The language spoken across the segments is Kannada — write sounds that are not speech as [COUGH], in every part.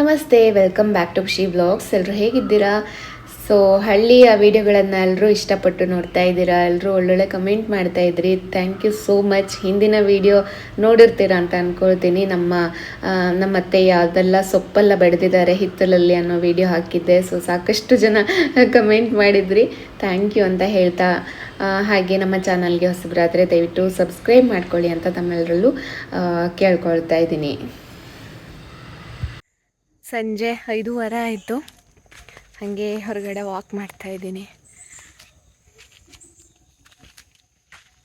ನಮಸ್ತೆ welcome back to Khushi blogs ಎಲ್ಲರೂ ಹೇಗಿದ್ದೀರಾ? ಸೊ ಹಳ್ಳಿಯ ವಿಡಿಯೋಗಳನ್ನು ಎಲ್ಲರೂ ಇಷ್ಟಪಟ್ಟು ನೋಡ್ತಾ ಇದ್ದೀರಾ? ಎಲ್ಲರೂ ಒಳ್ಳೊಳ್ಳೆ ಕಮೆಂಟ್ ಮಾಡ್ತಾ ಇದ್ರಿ. ಥ್ಯಾಂಕ್ ಯು ಸೋ ಮಚ್ ಹಿಂದಿನ ವಿಡಿಯೋ ನೋಡಿರ್ತೀರಾ ಅಂತ ಅಂದ್ಕೊಳ್ತೀನಿ ನಮ್ಮ ನಮ್ಮ ಅತ್ತೆ ಯಾವುದೆಲ್ಲ ಸೊಪ್ಪೆಲ್ಲ ಬೆಳೆದಿದ್ದಾರೆ ಹಿತ್ತಲಲ್ಲಿ ಅನ್ನೋ ವಿಡಿಯೋ ಹಾಕಿದ್ದೆ. ಸೊ ಸಾಕಷ್ಟು ಜನ ಕಮೆಂಟ್ ಮಾಡಿದ್ರಿ. ಥ್ಯಾಂಕ್ ಯು ಅಂತ ಹೇಳ್ತಾ ಹಾಗೆ ನಮ್ಮ ಚಾನಲ್ಗೆ ಹೊಸಬರಾದರೆ ದಯವಿಟ್ಟು ಸಬ್ಸ್ಕ್ರೈಬ್ ಮಾಡ್ಕೊಳ್ಳಿ ಅಂತ ತಮ್ಮೆಲ್ಲರಲ್ಲೂ ಕೇಳ್ಕೊಳ್ತಾ ಇದ್ದೀನಿ. ಸಂಜೆ ಐದೂವರೆ ಆಯಿತು. ಹಾಗೆ ಹೊರಗಡೆ ವಾಕ್ ಮಾಡ್ತಾ ಇದ್ದೀನಿ.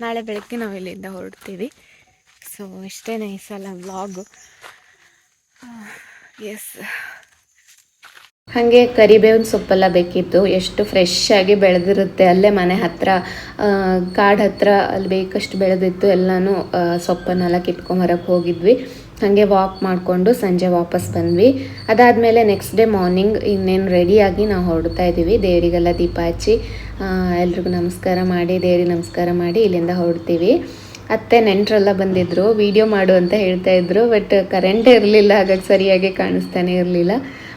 ನಾಳೆ ಬೆಳಗ್ಗೆ ನಾವು ಇಲ್ಲಿಂದ ಹೊರಡ್ತೀವಿ. ಸೊ ಇಷ್ಟೇ ಈ ಸಲ ವ್ಲಾಗು ಎಸ್ ಹಾಗೆ ಕರಿಬೇವಿನ ಸೊಪ್ಪೆಲ್ಲ ಬೇಕಿತ್ತು. ಎಷ್ಟು ಫ್ರೆಶ್ ಆಗಿ ಬೆಳೆದಿರುತ್ತೆ. ಅಲ್ಲೇ ಮನೆ ಹತ್ರ ಕಾಡು ಹತ್ರ ಅಲ್ಲಿ ಬೇಕಷ್ಟು ಬೆಳೆದಿತ್ತು. ಎಲ್ಲನೂ ಸೊಪ್ಪನ್ನೆಲ್ಲ ಕಿತ್ಕೊಂಬರಕ್ಕೆ ಹೋಗಿದ್ವಿ. ಹಾಗೆ ವಾಕ್ ಮಾಡಿಕೊಂಡು ಸಂಜೆ ವಾಪಸ್ ಬಂದ್ವಿ. ಅದಾದಮೇಲೆ ನೆಕ್ಸ್ಟ್ ಡೇ ಮಾರ್ನಿಂಗ್ ಇನ್ನೇನು ರೆಡಿಯಾಗಿ ನಾವು ಹೊರಡ್ತಾ ಇದ್ದೀವಿ. ದೇವರಿಗೆಲ್ಲ ದೀಪ ಹಚ್ಚಿ ಎಲ್ರಿಗೂ ನಮಸ್ಕಾರ ಮಾಡಿ, ದೇವ್ರಿಗೆ ನಮಸ್ಕಾರ ಮಾಡಿ ಇಲ್ಲಿಂದ ಹೊರಡ್ತೀವಿ. ಅತ್ತೆ ನೆಂಟರೆಲ್ಲ ಬಂದಿದ್ದರು ವಿಡಿಯೋ ಮಾಡು ಅಂತ ಹೇಳ್ತಾ ಇದ್ರು ಬಟ್ ಕರೆಂಟ್ ಇರಲಿಲ್ಲ, ಹಾಗಾಗಿ ಸರಿಯಾಗಿ ಕಾಣಿಸ್ತಾನೆ ಇರಲಿಲ್ಲ.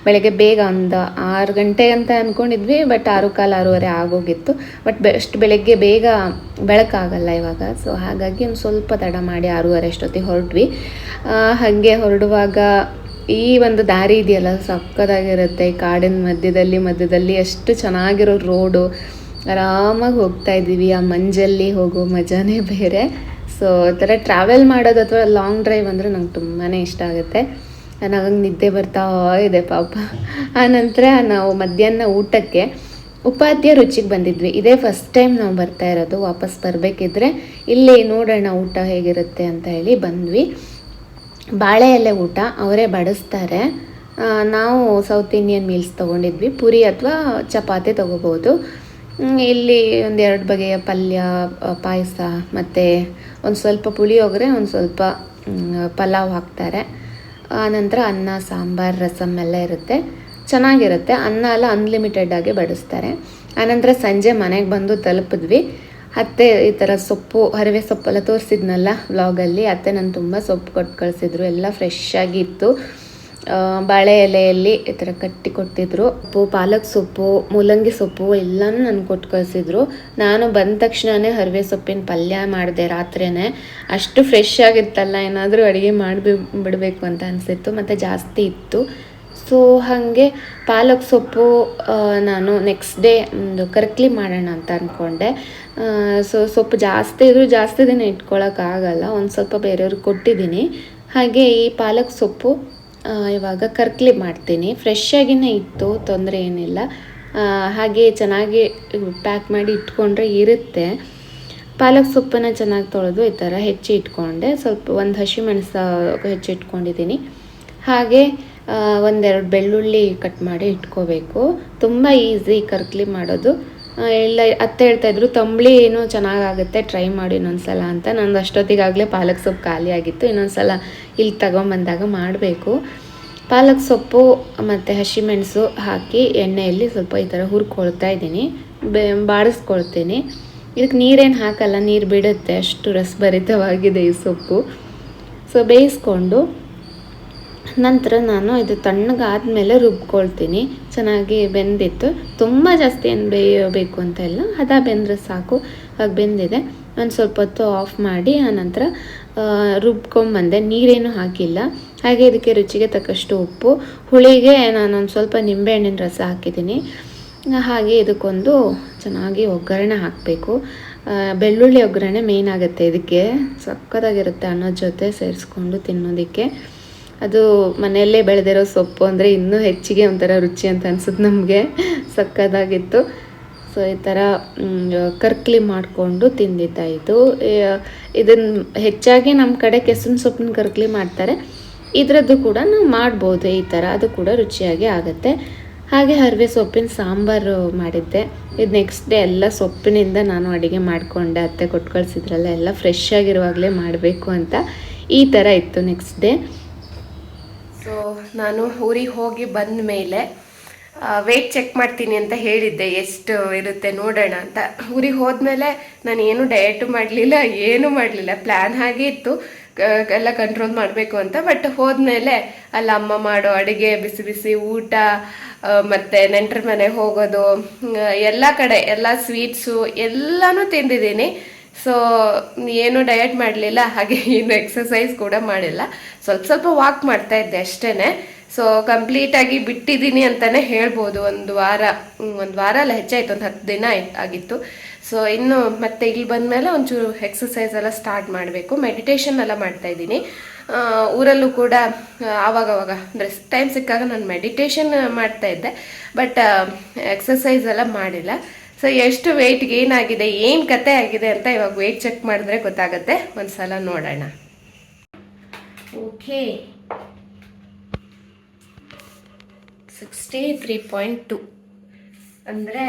ಬೆಳಗ್ಗೆ ಬೇಗ ಒಂದು ಆರು ಗಂಟೆ ಅಂತ ಅಂದ್ಕೊಂಡಿದ್ವಿ ಬಟ್ ಆರು ಕಾಲು ಆರೂವರೆ ಆಗೋಗಿತ್ತು. ಬಟ್ ಅಷ್ಟು ಬೆಳಗ್ಗೆ ಬೇಗ ಬೆಳಕಾಗಲ್ಲ ಇವಾಗ. ಸೊ ಹಾಗಾಗಿ ಒಂದು ಸ್ವಲ್ಪ ತಡ ಮಾಡಿ ಆರೂವರೆ ಅಷ್ಟೊತ್ತಿಗೆ ಹೊರಟ್ವಿ. ಹಾಗೆ ಹೊರಡುವಾಗ ಈ ಒಂದು ದಾರಿ ಇದೆಯಲ್ಲ ಸಕ್ಕದಾಗಿರುತ್ತೆ ಈ ಕಾಡಿನ ಮಧ್ಯದಲ್ಲಿ ಮಧ್ಯದಲ್ಲಿ ಎಷ್ಟು ಚೆನ್ನಾಗಿರೋ ರೋಡು ಆರಾಮಾಗಿ ಹೋಗ್ತಾ ಇದ್ದೀವಿ. ಆ ಮಂಜಲ್ಲಿ ಹೋಗೋ ಮಜಾನೇ ಬೇರೆ. ಸೊ ಈ ಥರ ಟ್ರಾವೆಲ್ ಮಾಡೋದು ಅಥವಾ ಲಾಂಗ್ ಡ್ರೈವ್ ಅಂದರೆ ನಂಗೆ ತುಂಬಾ ಇಷ್ಟ ಆಗುತ್ತೆ. ನನಗೆ ನಿದ್ದೆ ಬರ್ತಾ ಇದೆ ಪಾಪ. ಆನಂತರ ನಾವು ಮಧ್ಯಾಹ್ನ ಊಟಕ್ಕೆ ಉಪಾಧ್ಯ ರುಚಿಗೆ ಬಂದಿದ್ವಿ. ಇದೇ ಫಸ್ಟ್ ಟೈಮ್ ನಾವು ಬರ್ತಾ ಇರೋದು. ವಾಪಸ್ ಬರಬೇಕಿದ್ರೆ ಇಲ್ಲಿ ನೋಡೋಣ ಊಟ ಹೇಗಿರುತ್ತೆ ಅಂತ ಹೇಳಿ ಬಂದ್ವಿ. ಬಾಳೆ ಎಲೆ ಊಟ. ಅವರೇ ಬಡಿಸ್ತಾರೆ. ನಾವು ಸೌತ್ ಇಂಡಿಯನ್ ಮೀಲ್ಸ್ ತೊಗೊಂಡಿದ್ವಿ. ಪುರಿ ಅಥವಾ ಚಪಾತಿ ತೊಗೋಬೋದು. ಇಲ್ಲಿ ಒಂದು ಎರಡು ಬಗೆಯ ಪಲ್ಯ ಪಾಯಸ, ಮತ್ತು ಒಂದು ಸ್ವಲ್ಪ ಪುಳಿಯೋಗರೆ, ಒಂದು ಸ್ವಲ್ಪ ಪಲಾವ್ ಹಾಕ್ತಾರೆ. ಆನಂತರ ಅನ್ನ ಸಾಂಬಾರ್ ರಸಮ್ ಎಲ್ಲ ಇರುತ್ತೆ. ಚೆನ್ನಾಗಿರುತ್ತೆ. ಅನ್ನ ಎಲ್ಲ ಅನ್ಲಿಮಿಟೆಡ್ ಆಗಿ ಬಡಿಸ್ತಾರೆ. ಆನಂತರ ಸಂಜೆ ಮನೆಗೆ ಬಂದು ತಲುಪಿದ್ವಿ. ಅತ್ತೆ ಈ ಥರ ಸೊಪ್ಪು ಹರಿವೆ ಸೊಪ್ಪೆಲ್ಲ ತೋರಿಸಿದ್ನಲ್ಲ ವ್ಲಾಗಲ್ಲಿ ಅತ್ತೆ ನಾನು ತುಂಬ ಸೊಪ್ಪು ಕೊಟ್ಟು ಕಳಿಸಿದ್ರು. ಎಲ್ಲ ಫ್ರೆಶ್ ಆಗಿ ಇತ್ತು. ಆ, ಬಾಳೆ ಎಲೆಯಲ್ಲಿ ಈ ಥರ ಕಟ್ಟಿ ಕೊಟ್ಟಿದ್ರು. ಉಪ್ಪು, ಪಾಲಕ್ ಸೊಪ್ಪು, ಮೂಲಂಗಿ ಸೊಪ್ಪು ಎಲ್ಲನೂ ನನಗೆ ಕೊಟ್ಟು ಕಳಿಸಿದ್ರು. ನಾನು ಬಂದ ತಕ್ಷಣವೇ ಹರಿವೆ ಸೊಪ್ಪಿನ ಪಲ್ಯ ಮಾಡಿದೆ ರಾತ್ರಿನೇ. ಅಷ್ಟು ಫ್ರೆಶ್ ಆಗಿತ್ತಲ್ಲ, ಏನಾದರೂ ಅಡುಗೆ ಮಾಡಿ ಬಿಡಬೇಕು ಅಂತ ಅನಿಸಿತ್ತು. ಮತ್ತು ಜಾಸ್ತಿ ಇತ್ತು. ಸೊ ಹಾಗೆ ಪಾಲಕ್ ಸೊಪ್ಪು ನಾನು ನೆಕ್ಸ್ಟ್ ಡೇ ಒಂದು ಕರ್ಕ್ಲಿ ಮಾಡೋಣ ಅಂತ ಅಂದ್ಕೊಂಡೆ ಸೊ ಸೊಪ್ಪು ಜಾಸ್ತಿ ಇದ್ದರೂ ಜಾಸ್ತಿ ದಿನ ಇಟ್ಕೊಳಕ್ಕಾಗಲ್ಲ ಒಂದು ಸ್ವಲ್ಪ ಬೇರೆಯವ್ರಿಗೆ ಕೊಟ್ಟಿದ್ದೀನಿ. ಹಾಗೆ ಈ ಪಾಲಕ್ ಸೊಪ್ಪು ಇವಾಗ ಕರ್ಕ್ಲಿ ಮಾಡ್ತೀನಿ. ಫ್ರೆಶ್ ಆಗಿನೇ ಇತ್ತು, ತೊಂದರೆ ಏನಿಲ್ಲ. ಹಾಗೆ ಚೆನ್ನಾಗಿ ಪ್ಯಾಕ್ ಮಾಡಿ ಇಟ್ಕೊಂಡ್ರೆ ಇರುತ್ತೆ. ಪಾಲಕ್ ಸೊಪ್ಪನ್ನು ಚೆನ್ನಾಗಿ ತೊಳೆದು ಈ ಥರ ಹೆಚ್ಚಿ ಇಟ್ಕೊಂಡೆ. ಸ್ವಲ್ಪ ಒಂದು ಹಸಿ ಹೆಚ್ಚಿ ಇಟ್ಕೊಂಡಿದ್ದೀನಿ. ಹಾಗೆ ಒಂದೆರಡು ಬೆಳ್ಳುಳ್ಳಿ ಕಟ್ ಮಾಡಿ ಇಟ್ಕೋಬೇಕು. ತುಂಬ ಈಸಿ ಕರ್ಕ್ಲಿ ಮಾಡೋದು. ಎಲ್ಲ ಅತ್ತೆ ಹೇಳ್ತಾ ಇದ್ರು, ತಂಬಳಿ ಏನು ಚೆನ್ನಾಗಾಗುತ್ತೆ ಟ್ರೈ ಮಾಡಿ ಇನ್ನೊಂದ್ಸಲ ಅಂತ. ನಂದು ಅಷ್ಟೊತ್ತಿಗಾಗಲೇ ಪಾಲಕ್ ಸೊಪ್ಪು ಖಾಲಿ ಆಗಿತ್ತು. ಇನ್ನೊಂದ್ಸಲ ಇಲ್ಲಿ ತಗೊಂಬಂದಾಗ ಮಾಡಬೇಕು. ಪಾಲಕ್ ಸೊಪ್ಪು, ಮತ್ತು ಹಸಿಮೆಣಸು ಹಾಕಿ ಎಣ್ಣೆಯಲ್ಲಿ ಸ್ವಲ್ಪ ಈ ಥರ ಹುರ್ಕೊಳ್ತಾ ಇದ್ದೀನಿ. ಬೆ, ಬಾಡಿಸ್ಕೊಳ್ತೀನಿ. ಇದಕ್ಕೆ ನೀರೇನು ಹಾಕಲ್ಲ, ನೀರು ಬಿಡುತ್ತೆ. ಅಷ್ಟು ರಸಭರಿತವಾಗಿದೆ ಈ ಸೊಪ್ಪು. ಸೊ ಬೇಯಿಸ್ಕೊಂಡು ನಂತರ ನಾನು ಇದು ತಣ್ಣಗಾದ ಮೇಲೆ ರುಬ್ಕೊಳ್ತೀನಿ. ಚೆನ್ನಾಗಿ ಬೆಂದಿತ್ತು. ತುಂಬ ಜಾಸ್ತಿ ಏನು ಬೇಯಬೇಕು ಅಂತ ಇಲ್ಲ. ಹದ ಬೆಂದರೆ ಸಾಕು. ಹಾಗೆ ಬೆಂದಿದೆ. ಒಂದು ಸ್ವಲ್ಪ ಹೊತ್ತು ಆಫ್ ಮಾಡಿ, ಆನಂತರ ರುಬ್ಕೊಂಬಂದೆ. ನೀರೇನು ಹಾಕಿಲ್ಲ. ಹಾಗೆ ಇದಕ್ಕೆ ರುಚಿಗೆ ತಕ್ಕಷ್ಟು ಉಪ್ಪು. ಹುಳಿಗೆ ನಾನೊಂದು ಸ್ವಲ್ಪ ನಿಂಬೆಹಣ್ಣಿನ ರಸ ಹಾಕಿದ್ದೀನಿ. ಹಾಗೆ ಇದಕ್ಕೊಂದು ಚೆನ್ನಾಗಿ ಒಗ್ಗರಣೆ ಹಾಕಬೇಕು. ಬೆಳ್ಳುಳ್ಳಿ ಒಗ್ಗರಣೆ ಮೇಯ್ನ್ ಆಗುತ್ತೆ. ಇದಕ್ಕೆ ಸಕ್ಕತ್ತಾಗಿರುತ್ತೆ ಅನ್ನೋ ಜೊತೆ ಸೇರಿಸ್ಕೊಂಡು ತಿನ್ನೋದಕ್ಕೆ. ಅದು ಮನೆಯಲ್ಲೇ ಬೆಳೆದಿರೋ ಸೊಪ್ಪು ಅಂದರೆ ಇನ್ನೂ ಹೆಚ್ಚಿಗೆ ಒಂಥರ ರುಚಿ ಅಂತ ಅನ್ಸುತ್ತೆ ನಮಗೆ. ಸಕ್ಕದಾಗಿತ್ತು. ಸೊ ಈ ಥರ ಕರ್ಕ್ಲಿ ಮಾಡಿಕೊಂಡು ತಿಂದಿದ್ದಾಯಿತು ಇದನ್ನು ಹೆಚ್ಚಾಗಿ ನಮ್ಮ ಕಡೆ ಕೆಸನ್ ಸೊಪ್ಪಿನ ಕರ್ಕ್ಲಿ ಮಾಡ್ತಾರೆ. ಇದರದ್ದು ಕೂಡ ನಾವು ಮಾಡ್ಬೋದು ಈ ಥರ ಅದು ಕೂಡ ರುಚಿಯಾಗಿ ಆಗುತ್ತೆ. ಹಾಗೆ ಹರಿವೆ ಸೊಪ್ಪಿನ ಸಾಂಬಾರು ಮಾಡಿದ್ದೆ. ಇದು ನೆಕ್ಸ್ಟ್ ಡೇ ಎಲ್ಲ ಸೊಪ್ಪಿನಿಂದ ನಾನು ಅಡುಗೆ ಮಾಡಿಕೊಂಡೆ. ಅತ್ತೆ ಕೊಟ್ಟು ಕಳಿಸಿದ್ರಲ್ಲ ಎಲ್ಲ ಫ್ರೆಶ್ ಆಗಿರುವಾಗಲೇ ಮಾಡಬೇಕು ಅಂತ. ಈ ಥರ ಇತ್ತು ನೆಕ್ಸ್ಟ್ ಡೇ ಸೊ ನಾನು ಊರಿಗೆ ಹೋಗಿ ಬಂದ ಮೇಲೆ ವೆಯ್ಟ್ ಚೆಕ್ ಮಾಡ್ತೀನಿ ಅಂತ ಹೇಳಿದ್ದೆ. ಎಷ್ಟು ಇರುತ್ತೆ ನೋಡೋಣ ಅಂತ. ಊರಿಗೆ ಹೋದ್ಮೇಲೆ ನಾನು ಏನು ಡಯಟು ಮಾಡಲಿಲ್ಲ, ಏನೂ ಮಾಡಲಿಲ್ಲ. ಪ್ಲ್ಯಾನ್ ಹಾಗೆ ಇತ್ತು. ಎಲ್ಲ ಕಂಟ್ರೋಲ್ ಮಾಡಬೇಕು ಅಂತ. ಬಟ್ ಹೋದ್ಮೇಲೆ ಅಲ್ಲಿ ಅಮ್ಮ ಮಾಡೋ ಅಡುಗೆ, ಬಿಸಿ ಬಿಸಿ ಊಟ ಮತ್ತು ನೆಂಟರ ಮನೆಗೆ ಹೋಗೋದು ಎಲ್ಲ ಕಡೆ, ಎಲ್ಲ ಸ್ವೀಟ್ಸು ಎಲ್ಲನೂ ತಿಂದಿದ್ದೀನಿ. ಸೊ ಏನು ಡಯಟ್ ಮಾಡಲಿಲ್ಲ, ಹಾಗೆ ಏನು ಎಕ್ಸಸೈಸ್ ಕೂಡ ಮಾಡಿಲ್ಲ. ಸ್ವಲ್ಪ ಸ್ವಲ್ಪ ವಾಕ್ ಮಾಡ್ತಾ ಇದ್ದೆ ಅಷ್ಟೇ ಸೊ ಕಂಪ್ಲೀಟಾಗಿ ಬಿಟ್ಟಿದ್ದೀನಿ ಅಂತಲೇ ಹೇಳ್ಬೋದು. ಒಂದು ವಾರ ಒಂದು ವಾರ ಅಲ್ಲ, ಹೆಚ್ಚಾಯ್ತು, ಒಂದು ಹತ್ತು ದಿನ ಆಗಿತ್ತು. ಸೊ ಇನ್ನು ಮತ್ತೆ ಇಲ್ಲಿ ಬಂದಮೇಲೆ ಒಂಚೂರು ಎಕ್ಸಸೈಸ್ ಎಲ್ಲ ಸ್ಟಾರ್ಟ್ ಮಾಡಬೇಕು. ಮೆಡಿಟೇಷನ್ ಎಲ್ಲ ಮಾಡ್ತಾ ಇದ್ದೀನಿ. ಊರಲ್ಲೂ ಕೂಡ ಆವಾಗವಾಗ, ಅಂದರೆ ಟೈಮ್ ಸಿಕ್ಕಾಗ ನಾನು ಮೆಡಿಟೇಷನ್ ಮಾಡ್ತಾ ಇದ್ದೆ. ಬಟ್ ಎಕ್ಸಸೈಸ್ ಎಲ್ಲ ಮಾಡಿಲ್ಲ. ಸೊ ಎಷ್ಟು ವೆಯ್ಟ್ ಗೇನ್ ಏನು ಕತೆ ಆಗಿದೆ ಅಂತ ಇವಾಗ ವೆಯ್ಟ್ ಚೆಕ್ ಮಾಡಿದ್ರೆ ಗೊತ್ತಾಗುತ್ತೆ. ಒಂದ್ಸಲ ನೋಡೋಣ. Okay sixty three point two ಅಂದರೆ,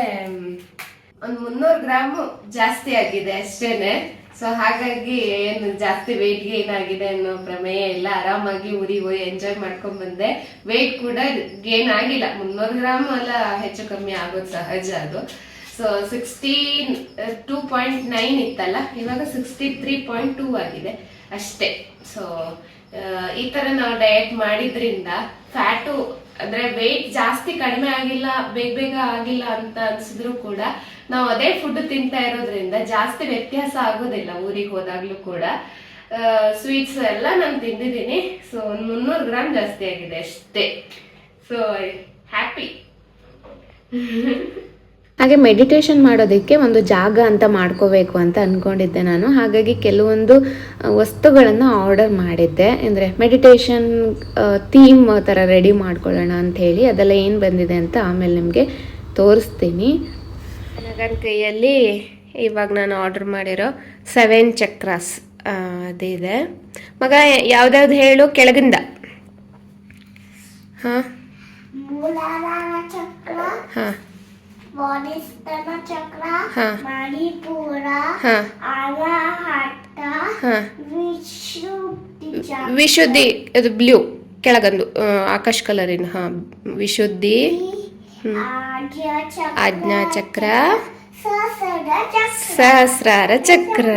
ಒಂದು ಮುನ್ನೂರು ಗ್ರಾಮು ಜಾಸ್ತಿ ಆಗಿದೆ ಅಷ್ಟೇನೆ. ಸೊ ಹಾಗಾಗಿ ಏನು ಜಾಸ್ತಿ ವೆಯ್ಟ್ಗೆ ಏನಾಗಿದೆ ಅನ್ನೋ ಪ್ರಮೇಯ ಇಲ್ಲ. ಆರಾಮಾಗಿ ಊರಿಗೆ ಹೋಗಿ ಎಂಜಾಯ್ ಮಾಡ್ಕೊಂಡ್ ಬಂದೆ. ವೆಯ್ಟ್ ಕೂಡ ಗೇನ್ ಆಗಿಲ್ಲ. ಮುನ್ನೂರು ಗ್ರಾಮ್ ಅಲ್ಲ, ಹೆಚ್ಚು ಕಮ್ಮಿ ಆಗೋದು ಸಹಜ ಅದು. ಸಿಕ್ಸ್ಟಿ ಟೂ ಪಾಯಿಂಟ್ ನೈನ್ ಇತ್ತಲ್ಲ? ಇವಾಗ ಸಿಕ್ಸ್ಟಿ ತ್ರೀ ಪಾಯಿಂಟ್ ಟೂ ಆಗಿದೆ ಅಷ್ಟೇ. ಸೊ ಈ ತರ ನಾವು ಡಯಟ್ ಮಾಡಿದ್ರಿಂದ ಫ್ಯಾಟು ಅಂದ್ರೆ ವೆಯ್ಟ್ ಜಾಸ್ತಿ ಕಡಿಮೆ ಆಗಿಲ್ಲ, ಬೇಗ ಬೇಗ ಆಗಿಲ್ಲ ಅಂತ ಅನ್ಸಿದ್ರು ಕೂಡ ನಾವು ಅದೇ ಫುಡ್ ತಿಂತಾ ಇರೋದ್ರಿಂದ ಜಾಸ್ತಿ ವ್ಯತ್ಯಾಸ ಆಗೋದಿಲ್ಲ ಊರಿಗೆ ಹೋದಾಗ್ಲೂ ಕೂಡ. ಸ್ವೀಟ್ಸ್ ಎಲ್ಲ ನಾನು ತಿಂದಿದ್ದೀನಿ. ಸೊ ಒಂದು ಮುನ್ನೂರು ಗ್ರಾಮ್ ಜಾಸ್ತಿ ಆಗಿದೆ ಅಷ್ಟೇ. ಸೊ ಹ್ಯಾಪಿ [LAUGHS] ಹಾಗೆ ಮೆಡಿಟೇಷನ್ ಮಾಡೋದಕ್ಕೆ ಒಂದು ಜಾಗ ಅಂತ ಮಾಡ್ಕೋಬೇಕು ಅಂತ ಅಂದ್ಕೊಂಡಿದ್ದೆ ನಾನು. ಹಾಗಾಗಿ ಕೆಲವೊಂದು ವಸ್ತುಗಳನ್ನು ಆರ್ಡರ್ ಮಾಡಿದ್ದೆ. ಅಂದರೆ ಮೆಡಿಟೇಷನ್ ಥೀಮ್ ಥರ ರೆಡಿ ಮಾಡ್ಕೊಳ್ಳೋಣ ಅಂತ ಹೇಳಿ ಅದೆಲ್ಲ ಏನು ಬಂದಿದೆ ಅಂತ ಆಮೇಲೆ ನಿಮಗೆ ತೋರಿಸ್ತೀನಿ. ನನ್ನ ಕೈಯಲ್ಲಿ ಇವಾಗ ನಾನು ಆರ್ಡರ್ ಮಾಡಿರೋ ಸೆವೆನ್ ಚಕ್ರಾಸ್ ಅದಿದೆ ಮಗ ಯಾವ್ದಾವ್ದು ಹೇಳು ಕೆಳಗಿಂದ. ಹಾಂ? ಹಾಂ ಚಕ್ರ ಹಾ. ಸ್ವಾಧಿಷ್ಠಾನ ಚಕ್ರ. ಮಣಿಪುರ ವಿಶುದ್ಧಿ ಇದು ಬ್ಲೂ ಕೆಳಗಂದು ಆಕಾಶ್ ಕಲರಿನ ಹಾ ವಿಶುದ್ಧಿ ಆಜ್ಞಾ ಚಕ್ರ ಸಹಸ್ರಾರ ಚಕ್ರ.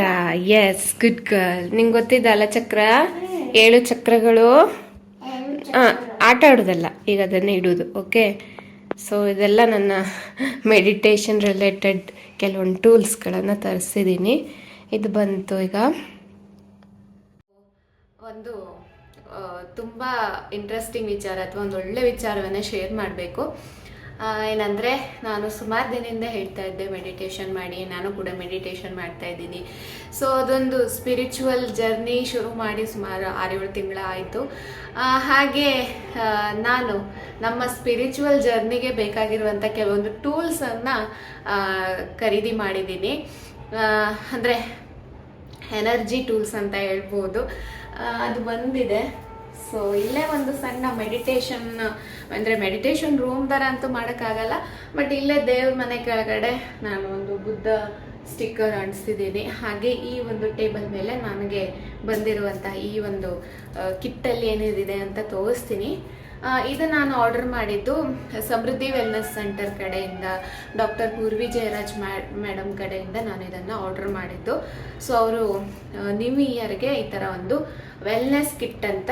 ಎಸ್ ಗುಡ್ ಗರ್ಲ್ ನಿಂಗೆ ಗೊತ್ತಿದ್ದಲ್ಲ ಚಕ್ರ? ಏಳು ಚಕ್ರಗಳು. ಆಟ ಆಡೋದಲ್ಲ ಈಗ ಅದನ್ನೇ ಇಡೋದು ಓಕೆ ಸೊ ಇದೆಲ್ಲ ನನ್ನ ಮೆಡಿಟೇಷನ್ ರಿಲೇಟೆಡ್ ಕೆಲವೊಂದು ಟೂಲ್ಸ್ಗಳನ್ನು ತರಿಸಿದ್ದೀನಿ ಇದು ಬಂತು ಈಗ. ಒಂದು ತುಂಬ ಇಂಟ್ರೆಸ್ಟಿಂಗ್ ವಿಚಾರ ಅಥವಾ ಒಂದು ಒಳ್ಳೆ ವಿಚಾರವನ್ನೇ ಶೇರ್ ಮಾಡಬೇಕು. ಏನಂದರೆ ನಾನು ಸುಮಾರು ದಿನದಿಂದ ಹೇಳ್ತಾ ಇದ್ದೆ ಮೆಡಿಟೇಷನ್ ಮಾಡಿ, ನಾನು ಕೂಡ ಮೆಡಿಟೇಷನ್ ಮಾಡ್ತಾ ಇದ್ದೀನಿ. ಸೊ ಅದೊಂದು ಸ್ಪಿರಿಚುವಲ್ ಜರ್ನಿ ಶುರು ಮಾಡಿ ಸುಮಾರು ಆರೇಳು ತಿಂಗಳ ಆಯಿತು ಹಾಗೆ ನಾನು ನಮ್ಮ ಸ್ಪಿರಿಚುವಲ್ ಜರ್ನಿಗೆ ಬೇಕಾಗಿರುವಂಥ ಕೆಲವೊಂದು ಟೂಲ್ಸನ್ನು ಖರೀದಿ ಮಾಡಿದ್ದೀನಿ. ಅಂದರೆ ಎನರ್ಜಿ ಟೂಲ್ಸ್ ಅಂತ ಹೇಳ್ಬೋದು. ಅದು ಬಂದಿದೆ. ಸೊ ಇಲ್ಲೇ ಒಂದು ಸಣ್ಣ ಮೆಡಿಟೇಷನ್ ಅಂದರೆ ಮೆಡಿಟೇಷನ್ ರೂಮ್ ಥರ ಅಂತೂ ಮಾಡೋಕ್ಕಾಗಲ್ಲ ಬಟ್ ಇಲ್ಲೇ ದೇವ್ರ ಮನೆ ಕೆಳಗಡೆ ನಾನು ಒಂದು ಬುದ್ಧ ಸ್ಟಿಕ್ಕರ್ ಅಂಟಿಸಿದ್ದೀನಿ. ಹಾಗೆ ಈ ಒಂದು ಟೇಬಲ್ ಮೇಲೆ ನನಗೆ ಬಂದಿರುವಂಥ ಈ ಒಂದು ಕಿಟ್ಟಲ್ಲಿ ಏನಿದೆ ಅಂತ ತೋರಿಸ್ತೀನಿ. ಇದು ನಾನು ಆರ್ಡರ್ ಮಾಡಿದ್ದು ಸಮೃದ್ಧಿ ವೆಲ್ನೆಸ್ ಸೆಂಟರ್ ಕಡೆಯಿಂದ ಡಾಕ್ಟರ್ ಪೂರ್ವಿ ಜಯರಾಜ್ ಮೇಡಮ್ ಕಡೆಯಿಂದ ನಾನು ಇದನ್ನು ಆರ್ಡರ್ ಮಾಡಿದ್ದು. ಸೊ ಅವರು ನ್ಯೂ ಇಯರ್ಗೆ ಈ ಥರ ಒಂದು ವೆಲ್ನೆಸ್ ಕಿಟ್ ಅಂತ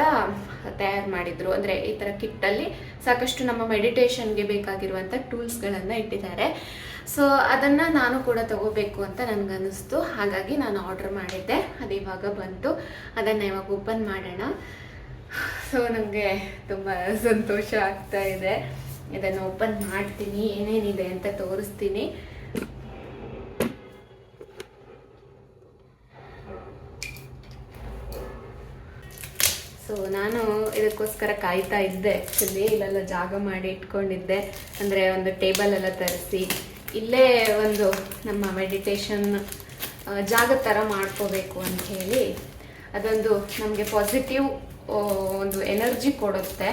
ತಯಾರು ಮಾಡಿದ್ರು. ಅಂದರೆ ಈ ಥರ ಕಿಟ್ಟಲ್ಲಿ ಸಾಕಷ್ಟು ನಮ್ಮ ಮೆಡಿಟೇಷನ್ಗೆ ಬೇಕಾಗಿರುವಂಥ ಟೂಲ್ಸ್ಗಳನ್ನು ಇಟ್ಟಿದ್ದಾರೆ. ಸೊ ಅದನ್ನು ನಾನು ಕೂಡ ತಗೋಬೇಕು ಅಂತ ನನಗನ್ನಿಸ್ತು. ಹಾಗಾಗಿ ನಾನು ಆರ್ಡರ್ ಮಾಡಿದ್ದೆ. ಅದು ಇವಾಗ ಬಂತು. ಅದನ್ನು ಇವಾಗ ಓಪನ್ ಮಾಡೋಣ. ಸೊ ನನಗೆ ತುಂಬ ಸಂತೋಷ ಆಗ್ತಾ ಇದೆ. ಇದನ್ನು ಓಪನ್ ಮಾಡ್ತೀನಿ. ಏನೇನಿದೆ ಅಂತ ತೋರಿಸ್ತೀನಿ. ಸೊ ನಾನು ಇದಕ್ಕೋಸ್ಕರ ಕಾಯ್ತಾ ಇದ್ದೆ. ಆ್ಯಕ್ಚುಲಿ ಇಲ್ಲೆಲ್ಲ ಜಾಗ ಮಾಡಿ ಇಟ್ಕೊಂಡಿದ್ದೆ. ಅಂದರೆ ಒಂದು ಟೇಬಲ್ ಎಲ್ಲ ತರಿಸಿ. ಇಲ್ಲೇ ಒಂದು ನಮ್ಮ ಮೆಡಿಟೇಷನ್ ಜಾಗ ಥರ ಮಾಡ್ಕೋಬೇಕು ಅಂತ ಹೇಳಿ. ಅದೊಂದು ನಮಗೆ ಪಾಸಿಟಿವ್ ಒಂದು ಎನರ್ಜಿ ಕೊಡುತ್ತೆ.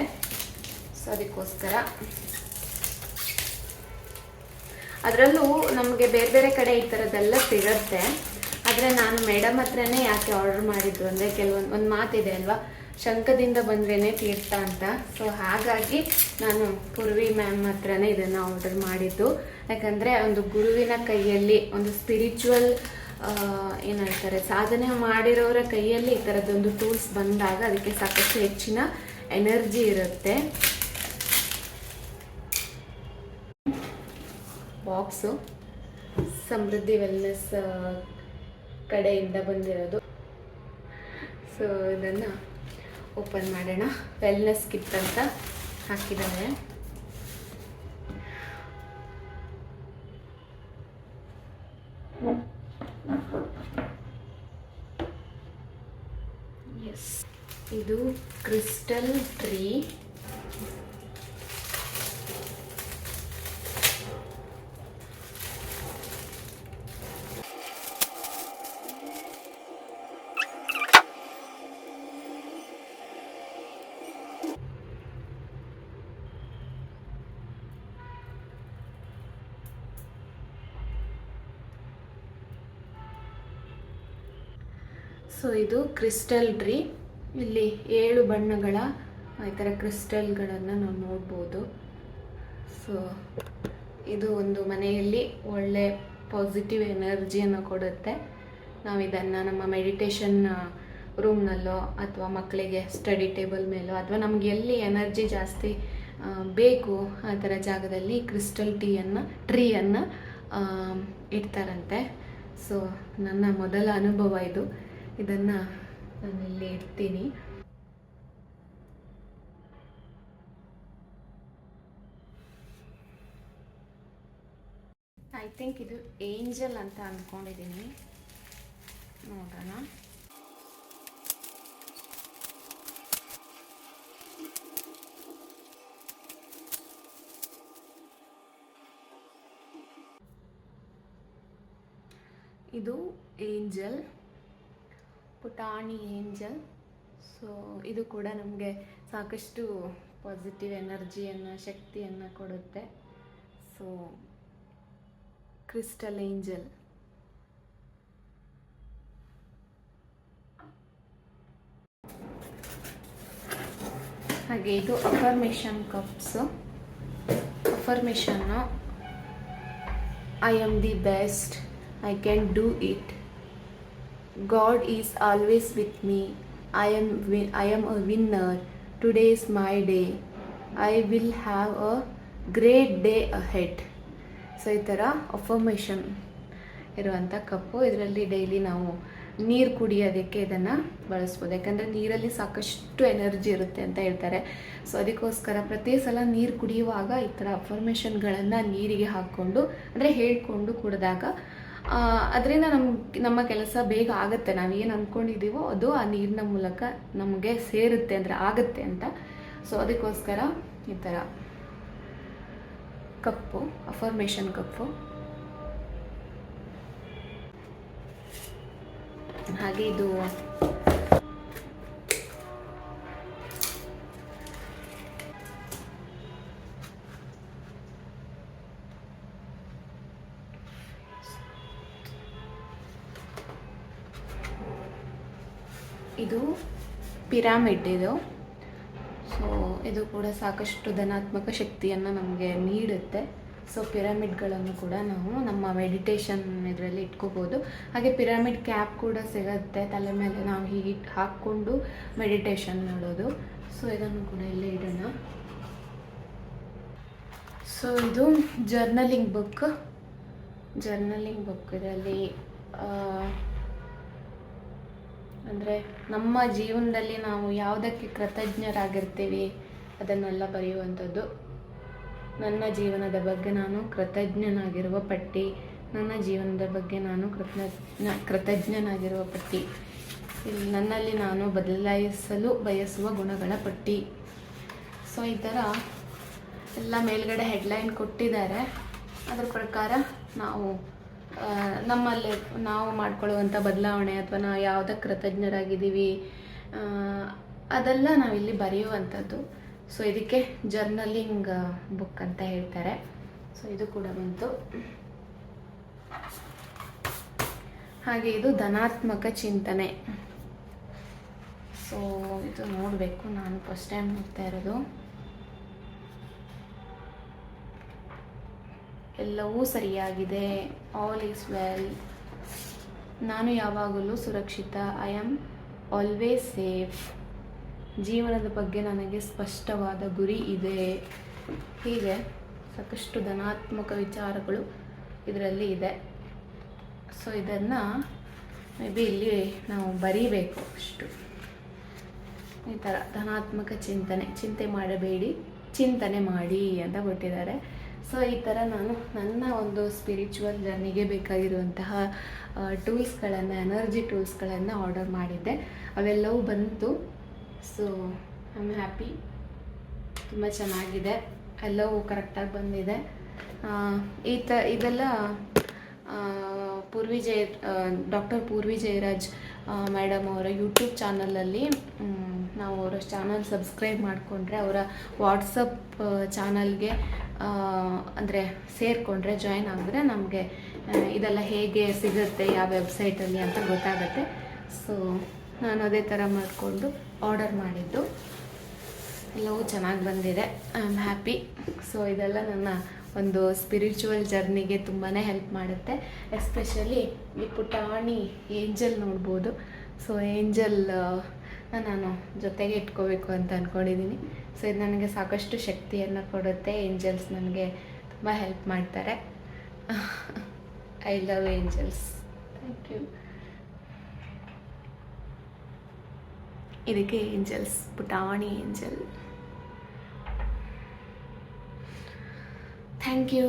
ಸೊ ಅದಕ್ಕೋಸ್ಕರ. ಅದರಲ್ಲೂ ನಮಗೆ ಬೇರೆ ಬೇರೆ ಕಡೆ ಈ ಥರದ್ದೆಲ್ಲ ಸಿಗತ್ತೆ. ಆದರೆ ನಾನು ಮೇಡಮ್ ಹತ್ರನೇ ಯಾಕೆ ಆರ್ಡರ್ ಮಾಡಿದ್ದು? ಅಂದರೆ ಕೆಲವೊಂದು, ಒಂದು ಮಾತಿದೆ ಅಲ್ವಾ? ಶಂಕದಿಂದ ಬಂದ್ರೇನೆ ತೀರ್ಥ ಅಂತ. ಸೊ ಹಾಗಾಗಿ ನಾನು ಪೂರ್ವಿ ಮ್ಯಾಮ್ ಹತ್ರನೇ ಇದನ್ನು ಆರ್ಡರ್ ಮಾಡಿದ್ದು. ಯಾಕಂದರೆ ಒಂದು ಗುರುವಿನ ಕೈಯಲ್ಲಿ, ಒಂದು ಸ್ಪಿರಿಚುವಲ್ ಏನು ಹೇಳ್ತಾರೆ, ಸಾಧನೆ ಮಾಡಿರೋರ ಕೈಯಲ್ಲಿ ಈ ಥರದ್ದೊಂದು ಟೂಲ್ಸ್ ಬಂದಾಗ ಅದಕ್ಕೆ ಸಾಕಷ್ಟು ಹೆಚ್ಚಿನ ಎನರ್ಜಿ ಇರುತ್ತೆ. ಬಾಕ್ಸು ಸಮೃದ್ಧಿ ವೆಲ್ನೆಸ್ ಕಡೆಯಿಂದ ಬಂದಿರೋದು. ಸೊ ಇದನ್ನು ಓಪನ್ ಮಾಡೋಣ. ವೆಲ್ನೆಸ್ ಕಿಟ್ ಅಂತ ಹಾಕಿದ್ದಾರೆ ಎಸ್ ಇದು ಕ್ರಿಸ್ಟಲ್ ಟ್ರೀ. ಸೊ ಇದು ಕ್ರಿಸ್ಟಲ್ ಟ್ರೀ. ಇಲ್ಲಿ ಏಳು ಬಣ್ಣಗಳ ಈ ಥರ ಕ್ರಿಸ್ಟಲ್ಗಳನ್ನು ನಾವು ನೋಡ್ಬೋದು. ಸೊ ಇದು ಒಂದು ಮನೆಯಲ್ಲಿ ಒಳ್ಳೆ ಪಾಸಿಟಿವ್ ಎನರ್ಜಿಯನ್ನು ಕೊಡುತ್ತೆ. ನಾವು ಇದನ್ನು ನಮ್ಮ ಮೆಡಿಟೇಷನ್ ರೂಮ್ನಲ್ಲೋ ಅಥವಾ ಮಕ್ಕಳಿಗೆ ಸ್ಟಡಿ ಟೇಬಲ್ ಮೇಲೋ ಅಥವಾ ನಮ್ಗೆ ಎಲ್ಲಿ ಎನರ್ಜಿ ಜಾಸ್ತಿ ಬೇಕು ಆ ಥರ ಜಾಗದಲ್ಲಿ ಕ್ರಿಸ್ಟಲ್ ಟೀಯನ್ನು ಟ್ರೀಯನ್ನು ಇಡ್ತಾರಂತೆ. ಸೊ ನನ್ನ ಮೊದಲ ಅನುಭವ ಇದು. ಇದನ್ನು ನಾನು ಇಡ್ತೀನಿ ಐ ಥಿಂಕ್ ಇದು ಏಂಜಲ್ ಅಂತ ಅಂದ್ಕೊಂಡಿದ್ದೀನಿ ನೋಡೋಣ. ಇದು ಏಂಜಲ್ ಪುಟಾಣಿ ಏಂಜಲ್. ಸೊ ಇದು ಕೂಡ ನಮಗೆ ಸಾಕಷ್ಟು ಪಾಸಿಟಿವ್ ಎನರ್ಜಿಯನ್ನು ಶಕ್ತಿಯನ್ನು ಕೊಡುತ್ತೆ. ಸೊ ಕ್ರಿಸ್ಟಲ್ ಏಂಜಲ್ ಹಾಗೆ ಇದು affirmation cups ಅಫರ್ಮೇಷನ್ನು I am the best I can do it God is always with me. I am I am a winner. Today is my day. I will have a great day ahead. So ಈ ಥರ ಅಫರ್ಮೇಷನ್ ಇರುವಂಥ ಕಪ್ಪು ಇದರಲ್ಲಿ ಡೈಲಿ ನಾವು ನೀರು ಕುಡಿಯೋದಕ್ಕೆ ಇದನ್ನು ಬಳಸ್ಬೋದು ಯಾಕಂದರೆ ನೀರಲ್ಲಿ ಸಾಕಷ್ಟು ಎನರ್ಜಿ ಇರುತ್ತೆ ಅಂತ ಹೇಳ್ತಾರೆ ಸೊ ಅದಕ್ಕೋಸ್ಕರ ಪ್ರತಿ ಸಲ ನೀರು ಕುಡಿಯುವಾಗ ಈ ಥರ ಅಫರ್ಮೇಷನ್ಗಳನ್ನು ನೀರಿಗೆ ಹಾಕ್ಕೊಂಡು, ಅಂದರೆ ಹೇಳ್ಕೊಂಡು ಕುಡಿದಾಗ ಅದರಿಂದ ನಮ್ಮ ನಮ್ಮ ಕೆಲಸ ಬೇಗ ಆಗುತ್ತೆ. ನಾವು ಏನು ಅಂದ್ಕೊಂಡಿದ್ದೀವೋ ಅದು ಆ ನೀರಿನ ಮೂಲಕ ನಮಗೆ ಸೇರುತ್ತೆ ಅಂದರೆ ಆಗುತ್ತೆ ಅಂತ. ಸೊ ಅದಕ್ಕೋಸ್ಕರ ಈ ಥರ ಕಪ್ಪು, ಅಫರ್ಮೇಷನ್ ಕಪ್ಪು. ಹಾಗೆ ಇದು ಪಿರಾಮಿಡ್ ಇದು ಸೊ ಇದು ಕೂಡ ಸಾಕಷ್ಟು ಧನಾತ್ಮಕ ಶಕ್ತಿಯನ್ನು ನಮಗೆ ನೀಡುತ್ತೆ. ಸೊ ಪಿರಮಿಡ್ಗಳನ್ನು ಕೂಡ ನಾವು ನಮ್ಮ ಮೆಡಿಟೇಷನ್ ಇದರಲ್ಲಿ ಇಟ್ಕೋಬೋದು. ಹಾಗೆ ಪಿರಮಿಡ್ ಕ್ಯಾಪ್ ಕೂಡ ಸಿಗುತ್ತೆ. ತಲೆ ಮೇಲೆ ನಾವು ಹೀಗೆ ಹಾಕ್ಕೊಂಡು ಮೆಡಿಟೇಷನ್ ಮಾಡೋದು. ಸೊ ಇದನ್ನು ಕೂಡ ಇಲ್ಲೇ ಇಡೋಣ. ಸೊ ಇದು ಜರ್ನಲಿಂಗ್ ಬುಕ್ ಜರ್ನಲಿಂಗ್ ಬುಕ್ ಇದರಲ್ಲಿ ಅಂದರೆ ನಮ್ಮ ಜೀವನದಲ್ಲಿ ನಾವು ಯಾವುದಕ್ಕೆ ಕೃತಜ್ಞರಾಗಿರ್ತೀವಿ ಅದನ್ನೆಲ್ಲ ಬರೆಯುವಂಥದ್ದು. ನನ್ನ ಜೀವನದ ಬಗ್ಗೆ ನಾನು ಕೃತಜ್ಞನಾಗಿರುವ ಪಟ್ಟಿ, ನನ್ನ ಜೀವನದ ಬಗ್ಗೆ ನಾನು ಕೃತಜ್ಞ, ಕೃತಜ್ಞನಾಗಿರುವ ಪಟ್ಟಿ. ಇಲ್ಲಿ ನನ್ನಲ್ಲಿ ನಾನು ಬದಲಾಯಿಸಲು ಬಯಸುವ ಗುಣಗಳ ಪಟ್ಟಿ. ಸೊ ಈ ಥರ ಎಲ್ಲ ಮೇಲ್ಗಡೆ ಹೆಡ್ಲೈನ್ ಕೊಟ್ಟಿದ್ದಾರೆ. ಅದರ ಪ್ರಕಾರ ನಾವು ನಮ್ಮಲ್ಲಿ ನಾವು ಮಾಡ್ಕೊಳ್ಳುವಂಥ ಬದಲಾವಣೆ ಅಥವಾ ನಾವು ಯಾವುದಕ್ಕೆ ಕೃತಜ್ಞರಾಗಿದ್ದೀವಿ ಅದೆಲ್ಲ ನಾವಿಲ್ಲಿ ಬರೆಯುವಂಥದ್ದು. ಸೊ ಇದಕ್ಕೆ ಜರ್ನಲಿಂಗ್ ಬುಕ್ ಅಂತ ಹೇಳ್ತಾರೆ. ಸೊ ಇದು ಕೂಡ ಬಂತು. ಹಾಗೆ ಇದು ಧನಾತ್ಮಕ ಚಿಂತನೆ. ಸೊ ಇದು ನೋಡಬೇಕು, ನಾನು ಫಸ್ಟ್ ಟೈಮ್ ನೋಡ್ತಾ ಇರೋದು. ಎಲ್ಲವೂ ಸರಿಯಾಗಿದೆ. ಆಲ್ ಈಸ್ ವೆಲ್ ನಾನು ಯಾವಾಗಲೂ ಸುರಕ್ಷಿತ. ಐ ಆಮ್ ಆಲ್ವೇಸ್ ಸೇಫ್ ಜೀವನದ ಬಗ್ಗೆ ನನಗೆ ಸ್ಪಷ್ಟವಾದ ಗುರಿ ಇದೆ. ಹೀಗೆ ಸಾಕಷ್ಟು ಧನಾತ್ಮಕ ವಿಚಾರಗಳು ಇದರಲ್ಲಿ ಇದೆ. ಸೊ ಇದನ್ನು ಮೇ ಬಿ ಇಲ್ಲಿ ನಾವು ಬರೀಬೇಕು ಅಷ್ಟು. ಈ ಥರ ಧನಾತ್ಮಕ ಚಿಂತನೆ, ಚಿಂತೆ ಮಾಡಬೇಡಿ, ಚಿಂತನೆ ಮಾಡಿ ಅಂತ ಕೊಟ್ಟಿದ್ದಾರೆ. ಸೊ ಈ ಥರ ನಾನು ನನ್ನ ಒಂದು ಸ್ಪಿರಿಚುವಲ್ ಜರ್ನಿಗೆ ಬೇಕಾಗಿರುವಂತಹ ಟೂಲ್ಸ್ಗಳನ್ನು ಎನರ್ಜಿ ಟೂಲ್ಸ್ಗಳನ್ನು ಆರ್ಡರ್ ಮಾಡಿದ್ದೆ. ಅವೆಲ್ಲವೂ ಬಂತು. ಸೊ ಐ ಆಮ್ ಹ್ಯಾಪಿ ತುಂಬ ಚೆನ್ನಾಗಿದೆ. ಎಲ್ಲವೂ ಕರೆಕ್ಟಾಗಿ ಬಂದಿದೆ. ಈ ತ, ಇದೆಲ್ಲ ಪೂರ್ವಿ ಜಯ ಡಾಕ್ಟರ್ ಪೂರ್ವಿ ಜಯರಾಜ್ ಮೇಡಮ್ ಅವರ ಯೂಟ್ಯೂಬ್ ಚಾನಲಲ್ಲಿ ನಾವು ಅವರ ಚಾನಲ್ ಸಬ್ಸ್ಕ್ರೈಬ್ ಮಾಡಿಕೊಂಡ್ರೆ ಅವರ ವಾಟ್ಸಪ್ ಚಾನಲ್ಗೆ ಅಂದರೆ ಸೇರಿಕೊಂಡ್ರೆ ಜಾಯಿನ್ ಆದರೆ ನಮಗೆ ಇದೆಲ್ಲ ಹೇಗೆ ಸಿಗುತ್ತೆ, ಯಾವ ವೆಬ್ಸೈಟಲ್ಲಿ ಅಂತ ಗೊತ್ತಾಗುತ್ತೆ. ಸೊ ನಾನು ಅದೇ ಥರ ಮಾಡಿಕೊಂಡು ಆರ್ಡರ್ ಮಾಡಿದ್ದು. ಎಲ್ಲವೂ ಚೆನ್ನಾಗಿ ಬಂದಿದೆ. ಐ ಆಮ್ ಹ್ಯಾಪಿ ಸೊ ಇದೆಲ್ಲ ನನ್ನ ಒಂದು ಸ್ಪಿರಿಚುವಲ್ ಜರ್ನಿಗೆ ತುಂಬಾ ಹೆಲ್ಪ್ ಮಾಡುತ್ತೆ. ಎಸ್ಪೆಷಲಿ ಈ ಪುಟಾಣಿ ಏಂಜಲ್ ನೋಡ್ಬೋದು. ಸೊ ಏಂಜಲ್ ನಾನು ಜೊತೆಗೆ ಇಟ್ಕೋಬೇಕು ಅಂತ ಅಂದ್ಕೊಂಡಿದ್ದೀನಿ ಸೊ ಇದು ನನಗೆ ಸಾಕಷ್ಟು ಶಕ್ತಿಯನ್ನು ಕೊಡುತ್ತೆ. ಏಂಜಲ್ಸ್ ನನಗೆ ತುಂಬ ಹೆಲ್ಪ್ ಮಾಡ್ತಾರೆ. I love angels thank you ಇದಕ್ಕೆ ಏಂಜಲ್ಸ್ ಪುಟಾಣಿ ಏಂಜಲ್ ಥ್ಯಾಂಕ್ ಯು